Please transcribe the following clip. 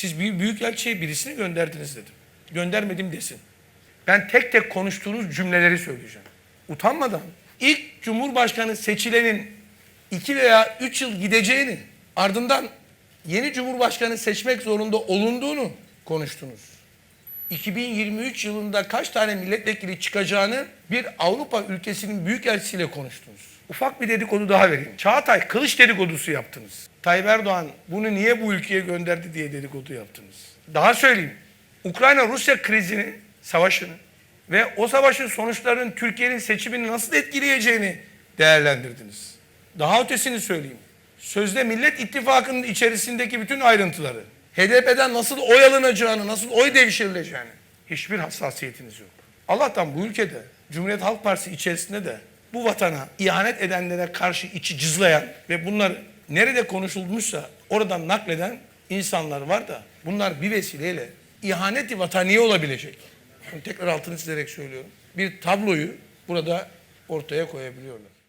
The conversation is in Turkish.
Siz bir büyükelçiye birisini gönderdiniz dedim. Göndermedim desin. Ben tek tek konuştuğunuz cümleleri söyleyeceğim. Utanmadan ilk Cumhurbaşkanı seçilenin iki veya üç yıl gideceğini ardından yeni Cumhurbaşkanı seçmek zorunda olunduğunu konuştunuz. 2023 yılında kaç tane milletvekili çıkacağını bir Avrupa ülkesinin büyükelçisiyle konuştunuz. Ufak bir dedikodu daha vereyim. Çağatay kılıç dedikodusu yaptınız. Tayyip Erdoğan bunu niye bu ülkeye gönderdi diye dedikodu yaptınız. Daha söyleyeyim. Ukrayna-Rusya krizini, savaşını ve o savaşın sonuçlarının Türkiye'nin seçimini nasıl etkileyeceğini değerlendirdiniz. Daha ötesini söyleyeyim. Sözde Millet İttifakı'nın içerisindeki bütün ayrıntıları, HDP'den nasıl oy alınacağını, nasıl oy devşirileceğini hiçbir hassasiyetiniz yok. Allah'tan bu ülkede Cumhuriyet Halk Partisi içerisinde de bu vatana ihanet edenlere karşı içi cızlayan ve bunlar nerede konuşulmuşsa oradan nakleden insanlar var da bunlar bir vesileyle ihaneti vataniye olabilecek. Bunu tekrar altını çizerek söylüyorum. Bir tabloyu burada ortaya koyabiliyorlar.